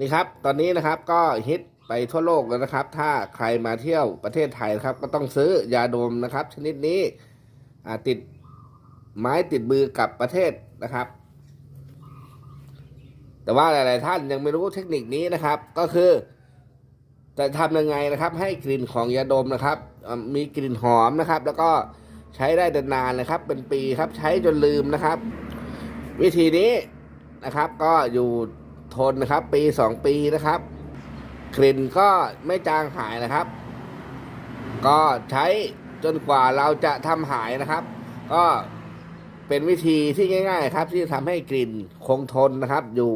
นี่ครับ ตอนนี้นะครับก็ฮิตไปทั่วโลกแล้วนะครับ ถ้าใครมาเที่ยวประเทศไทยนะครับ ก็ต้องซื้อยาดมนะครับ ชนิดนี้ติดไม้ติดมือกับประเทศนะครับ แต่ว่าหลาย ๆ ท่านยังไม่รู้เทคนิคนี้นะครับ ก็คือจะทำยังไงนะครับ ให้กลิ่นของยาดมนะครับ มีกลิ่นหอมนะครับ แล้วก็ใช้ได้นานนะครับ เป็นปีครับ ใช้จนลืมนะครับ วิธีนี้นะครับ ก็อยู่ ทนนะครับ ปีสองปีนะครับ กลิ่นก็ไม่จางหายนะครับ ก็ใช้จนกว่าเราจะทำหายนะครับ ก็เป็นวิธีที่ง่าย ๆ ครับ ที่ทำให้กลิ่นคงทนนะครับ อยู่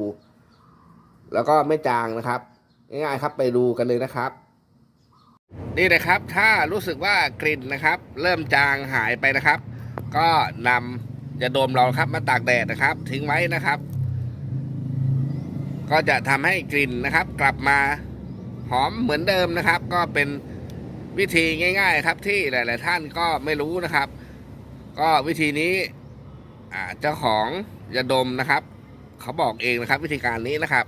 แล้วก็ไม่จางนะครับ ง่ายๆครับไปดูกันเลยนะครับ นี่นะครับถ้ารู้สึกว่ากลิ่นนะครับ เริ่มจางหายไปนะครับ ก็นำยาดมเราครับมาตากแดดนะครับ ทิ้งไว้นะครับ ก็จะทำให้กลิ่นนะครับ กลับมาหอมเหมือนเดิมนะครับ ก็เป็นวิธีง่าย ๆ ครับที่หลาย ๆ ท่านก็ไม่รู้นะครับ ก็วิธีนี้เจ้าของยาดมนะครับ เขาบอกเองนะครับ วิธีการนี้นะครับ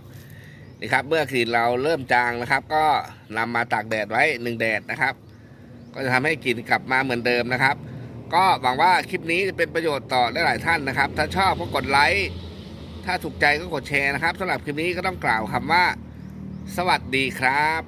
นี่ครับเมื่อกลิ่นเราเริ่มจางนะครับ ก็นำมาตากแดดไว้หนึ่งแดดนะครับ ก็จะทำให้กลิ่นกลับมาเหมือนเดิมนะครับ ก็หวังว่าคลิปนี้จะเป็นประโยชน์ต่อหลายๆท่านนะครับ ถ้าชอบก็กดไลค์ ถ้าถูกใจก็กดแชร์นะครับสำหรับคลิปนี้ก็ต้องกล่าวคำว่า สวัสดีครับ